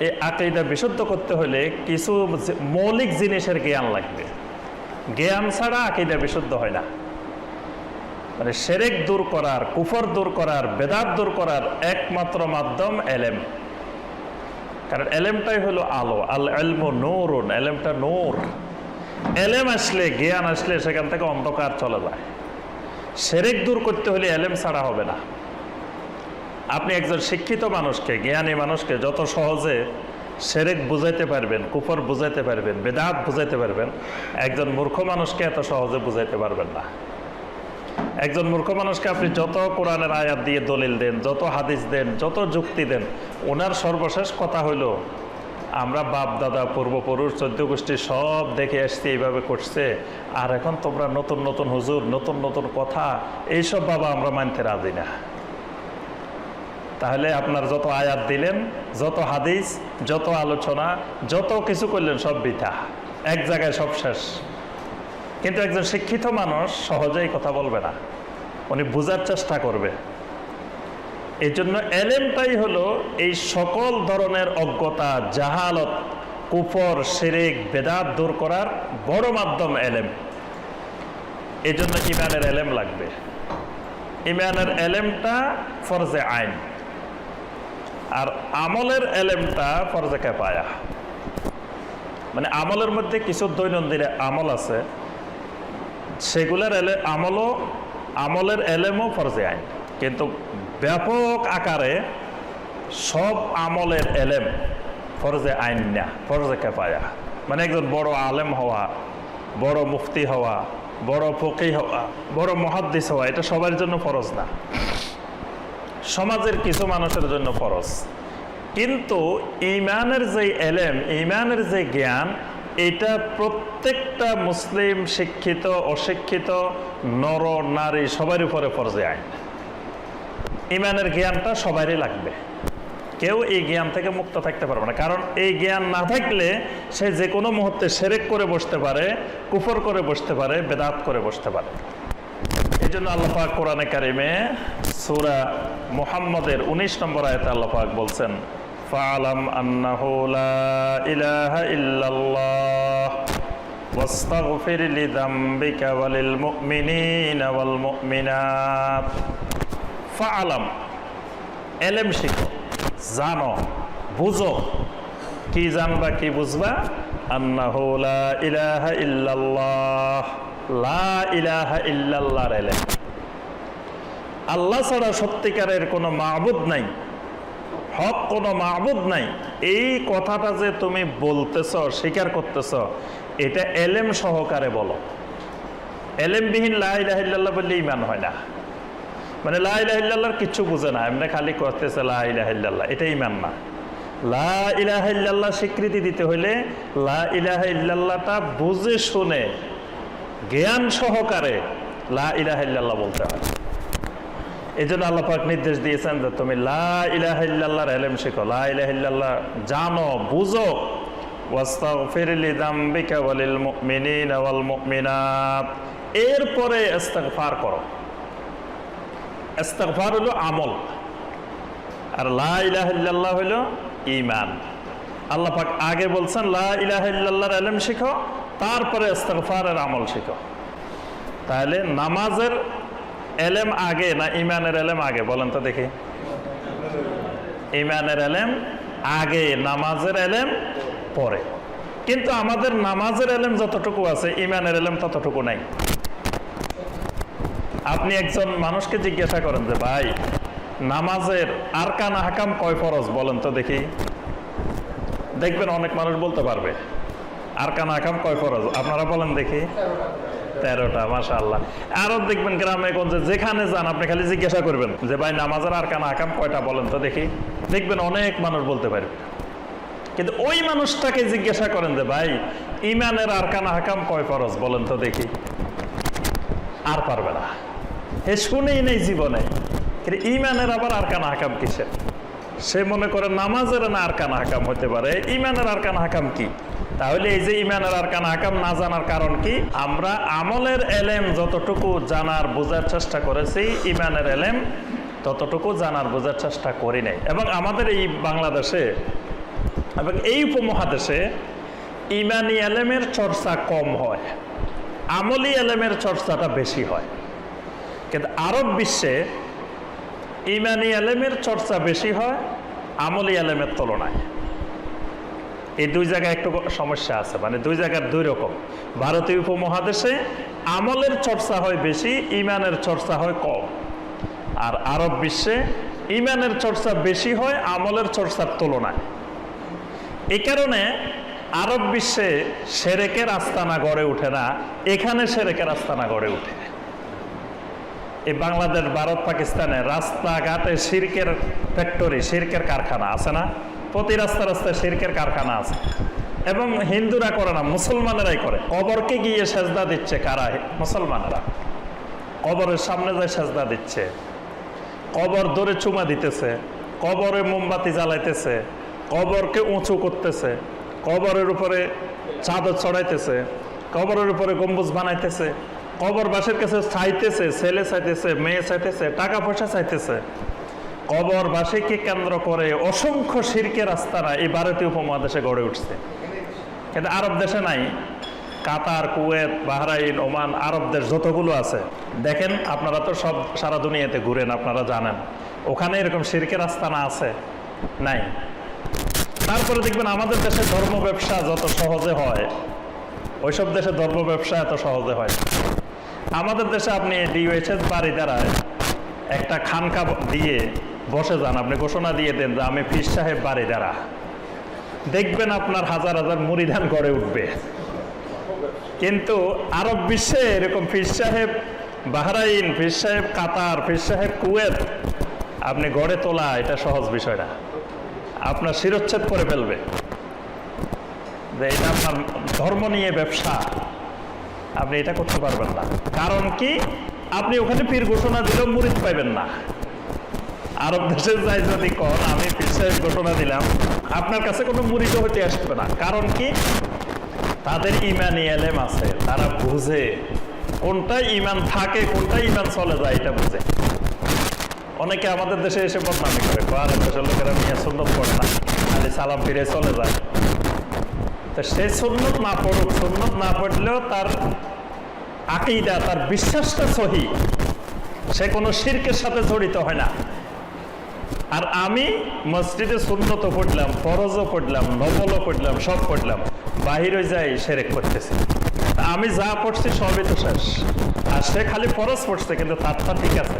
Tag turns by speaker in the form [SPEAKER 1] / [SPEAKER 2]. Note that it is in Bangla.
[SPEAKER 1] এই আকিদা বিশুদ্ধ করতে হলে কিছু মৌলিক জিনিসের জ্ঞান লাগবে। জ্ঞান ছাড়া আকিদা বিশুদ্ধ হয় না। মানে সেরেক দূর করার, কুফর দূর করার, বেদাত দূর করার একমাত্র মাধ্যম এলেম। কারণ এলেমটাই হলো আলো। আল এলমো নূরুন, এলেমটা নূর। এলেম আসলে, জ্ঞান আসলে সেখান থেকে অন্ধকার চলে যায়। সেরেক দূর করতে হলে এলেম ছাড়া হবে না। আপনি একজন শিক্ষিত মানুষকে, জ্ঞানী মানুষকে যত সহজে সেরেক বুঝাইতে পারবেন, কুফর বুঝাইতে পারবেন, বেদাত বুঝাইতে পারবেন, একজন মূর্খ মানুষকে এত সহজে বুঝাইতে পারবেন না। একজন মূর্খ মানুষকে আপনি যত কোরআনের আয়াত দিয়ে দলিল দেন, যত হাদিস দেন, যত যুক্তি দেন, ওনার সর্বশেষ কথা হইল, আমরা বাপ, দাদা, পূর্বপুরুষ, চোদ্দ গোষ্ঠী সব দেখে আসছি, এইভাবে করছে, আর এখন তোমরা নতুন নতুন হুজুর, নতুন নতুন কথা, এইসব বাবা আমরা মানতে রাজি না। তাহলে আপনার যত আয়াত দিলেন, যত হাদিস, যত আলোচনা, যত কিছু করলেন সব বৃথা। এক জায়গায় সব শেষ। কিন্তু একজন শিক্ষিত মানুষ সহজেই কথা বলবে না। উনি বোঝার চেষ্টা করবে। এই জন্য এলেমটাই হলো এই সকল ধরনের অজ্ঞতা, জাহালত, কুফর সেরেক বেদাত দূর করার বড় মাধ্যম এলেম। এই জন্য ইমানের এলেম লাগবে। ইমানের এলেমটা ফরজে আইন। আর আমলের এলেমটা ফরজে পায়া মানে আমলের মধ্যে কিছু দৈনন্দিন আমল আছে, সেগুলোর এলে, আমলও, আমলের এলেমও ফরজে আইন। কিন্তু ব্যাপক আকারে সব আমলের এলেম ফরজে আইন না, ফরজে কেপায়া মানে একজন বড় আলেম হওয়া, বড় মুফতি হওয়া, বড় ফকি হওয়া, বড় মহাদ্দিস হওয়া, এটা সবার জন্য ফরজ না। সমাজের কিছু মানুষের জন্য ফরজ। কিন্তু ইমানের যে এলেম, ইমানের যে জ্ঞান, এটা প্রত্যেকটা মুসলিম শিক্ষিত, অশিক্ষিত, নর, নারী সবার উপরে ফরজে আইন। ইমানের জ্ঞানটা সবারই লাগবে। কেউ এই জ্ঞান থেকে মুক্ত থাকতে পারবে না। কারণ এই জ্ঞান না থাকলে সে যে কোনো মুহূর্তে সেরেক করে বসতে পারে, কুফর করে বসতে পারে, বেদাত করে বসতে পারে। এই জন্য আল্লাপাক কোরআনে কারিমে সুরা মুহাম্মদের উনিশ নম্বর আয়তে আল্লাপাক বলছেন ফালাম আন্নাহু লা ইলাহা ইল্লাল্লাহ واستغفر لذنبك وللمؤمنين والمؤمنات ফালাম এলেম শিখো জানো বুঝো কি জানবা কি বুঝবা আন্নাহু লা ইলাহা ইল্লাল্লাহ লা ইলাহা ইল্লাল্লাহর এলেম আল্লাহ ছাড়া সত্যিকারের কোনো মাহবুদ নাই, হক কোনো মাহবুদ নাই। এই কথাটা যে তুমি বলতেছ, স্বীকার করতেছ, এটা এলেম সহকারে বলো। এলেমবিহীন লাহ ইলাহিল্লাহ বললে ইমান হয় না। মানে লাহ ইলাহিল্লাহর কিচ্ছু বুঝে না, এমনি খালি করতেছে লাহ ইলাহিল্লাহ এটা ইমান না। লা ইলাহা স্বীকৃতি দিতে হইলে লা ইলাহা বুঝে শুনে, জ্ঞান সহকারে লা বলতে হয়। এই জন্য আল্লাপাক নির্দেশ দিয়েছেন যে তুমি লা ইলাহা ইল্লাল্লাহর এলেম শেখো। জানো, বুঝো। এরপরে ইস্তিগফার হলো আমল। আর পাক আগে বলছেন, লা ইলাহা ইল্লাল্লাহর ইলম শিখো, তারপরে আমল শিখো। তাহলে নামাজের এলেম আগে না ইমানের এলেম আগে? বলেন তো দেখি। ইমানের এলেম আগে, নামাজের এলেম পরে। কিন্তু আমাদের নামাজের এলেম যতটুকু আছে, ইমানের এলেম ততটুকু নাই। আপনি একজন মানুষকে জিজ্ঞাসা করেন যে, ভাই, নামাজের আর কান হাকাম কয় ফরজ? বলেন তো দেখি। দেখবেন অনেক মানুষ বলতে পারবে, আর কান হাকাম কয় ফরজ? আপনারা বলেন দেখি। তেরোটা মাসা আল্লাহ আরও দেখবেন গ্রামে গঞ্জে যেখানে যান, আপনি খালি জিজ্ঞাসা করবেন যে, ভাই, নামাজের আর কান হাকাম কয়টা বলেন তো দেখি। দেখবেন অনেক মানুষ বলতে পারবে কিন্তু ওই মানুষটাকে জিজ্ঞাসা করেন যে, ভাই, ইমানের আর কান হাকাম কয় ফরজ বলেন তো দেখি? আর পারবে না। হে শুনেই নেই জীবনে। কিন্তু ইমানের আবার আর কানা হাকাম কিসের? সে মনে করে নামাজের না আর কানা হাকাম হতে পারে। ইমানের আর কানা হাকাম কি? তাহলে এই যে ইমানের আর কানা হাকাম না জানার কারণ কি? আমরা আমলের এলেম যতটুকু জানার বোঝার চেষ্টা করেছি, ইমানের এলেম ততটুকু জানার বোঝার চেষ্টা করি নাই। এবং আমাদের এই বাংলাদেশে এবং এই উপমহাদেশে ইমানি এলেমের চর্চা কম হয়, আমলি এলেমের চর্চাটা বেশি হয়। কিন্তু আরব বিশ্বে ইমানি এলেমের চর্চা বেশি হয়, আমলি এলেমের তুলনায়। এই দুই জায়গায় একটু সমস্যা আছে মানে দুই জায়গার দুই রকম। ভারতীয় উপমহাদেশে আমলের চর্চা হয় বেশি, ইমানের চর্চা হয় কম। আর আরব বিশ্বে ইমানের চর্চা বেশি হয়, আমলের চর্চার তুলনায়। এই কারণে আরব বিশ্বে সেরেকের আস্তানা গড়ে ওঠে না, এখানে সেরেকের আস্তানা গড়ে ওঠে। এই বাংলাদেশ, ভারত পাকিস্তানে রাস্তাঘাটে শিরকের ফ্যাক্টরি শিরকের কারখানা আছে না? প্রতি রাস্তা রাস্তায় শিরকের কারখানা আছে। এবং হিন্দুরা করে না, মুসলমানেরাই করে। কবরকে গিয়ে সেজদা দিচ্ছে কারা? মুসলমানরা। কবরের সামনে যায় সেজদা দিচ্ছে। কবর ধরে চুমা দিতেছে। কবরে মোমবাতি জ্বালাইতেছে। কবরকে উঁচু করতেছে। কবরের উপরে চাদর চড়াইতেছে কবরের উপরে গম্বুজ বানাইতেছে। কবরবাসীর কাছে চাইতেছে, ছেলে চাইতেছে, মেয়ে চাইতেছে, টাকা পয়সা চাইতেছে। কবরবাসীকে কেন্দ্র করে অসংখ্য শিরকের আস্তানা এই ভারতীয় উপমহাদেশে গড়ে উঠছে। কিন্তু আরব দেশে নাই। কাতার, কুয়েত, বাহরাইন, ওমান, আরব দেশ যতগুলো আছে। দেখেন, আপনারা তো সব সারা দুনিয়াতে ঘুরেন, আপনারা জানেন। ওখানে এরকম শিরকের আস্তানা আছে? নাই। তারপরে দেখবেন আমাদের দেশে ধর্ম ব্যবসা যত সহজে হয়, ওইসব দেশে ধর্ম ব্যবসা এত সহজে হয় আমাদের দেশে আপনি ডিওএইচএস বাড়ি দ্বারায় একটা খানকা দিয়ে বসে যান, আপনি ঘোষণা দিয়ে দেন যে আমি ফির সাহেব বাড়ি দ্বারা দেখবেন আপনার হাজার হাজার মুড়িধান গড়ে উঠবে। কিন্তু আরব বিশ্বে এরকম ফির সাহেব বাহরাইন ফির সাহেব কাতার ফির সাহেব কুয়েত, আপনি গড়ে তোলা এটা সহজ বিষয় না। আপনার শিরোচ্ছেদ করে ফেলবে। যে এটা আপনার ধর্ম নিয়ে ব্যবসা। আপনি এটা করতে পারবেন না। কারণ কি? আপনি ওখানে পীর ঘোষণা দিলেও মুরিদ পাইবেন না। আরব দেশে যাই যদি কন, আমি সাহেব ঘোষণা দিলাম। আপনার কাছে কোনো মুরিদ হতে আসবে না। কারণ কি? তাদের ইমানি এলেম আছে, তারা বুঝে কোনটা ইমান থাকে, কোনটা ইমান চলে যায়, এটা বুঝে। অনেকে আমাদের দেশে এসে বদনামি করে আর দেশের লোকেরা মিয়া সুন্নত পড়ে না, খালি সালাম ফিরে চলে যায়। তো সে সুন্নত না পড়ুক, সুন্নত না পড়লেও তার আকিদা, তার বিশ্বাসটা সহি। সে কোনো শিরকের সাথে জড়িত হয় না। আর আমি মসজিদে সুন্নত পড়লাম, ফরজও পড়লাম নবলও পড়লাম, সব পড়লাম। বাহিরে যাই সেরেক করতেছি। আমি যা পড়ছি সবই তো শেষ। আর সে খালি ফরজ পড়ছে, কিন্তু তারটা ঠিক আছে।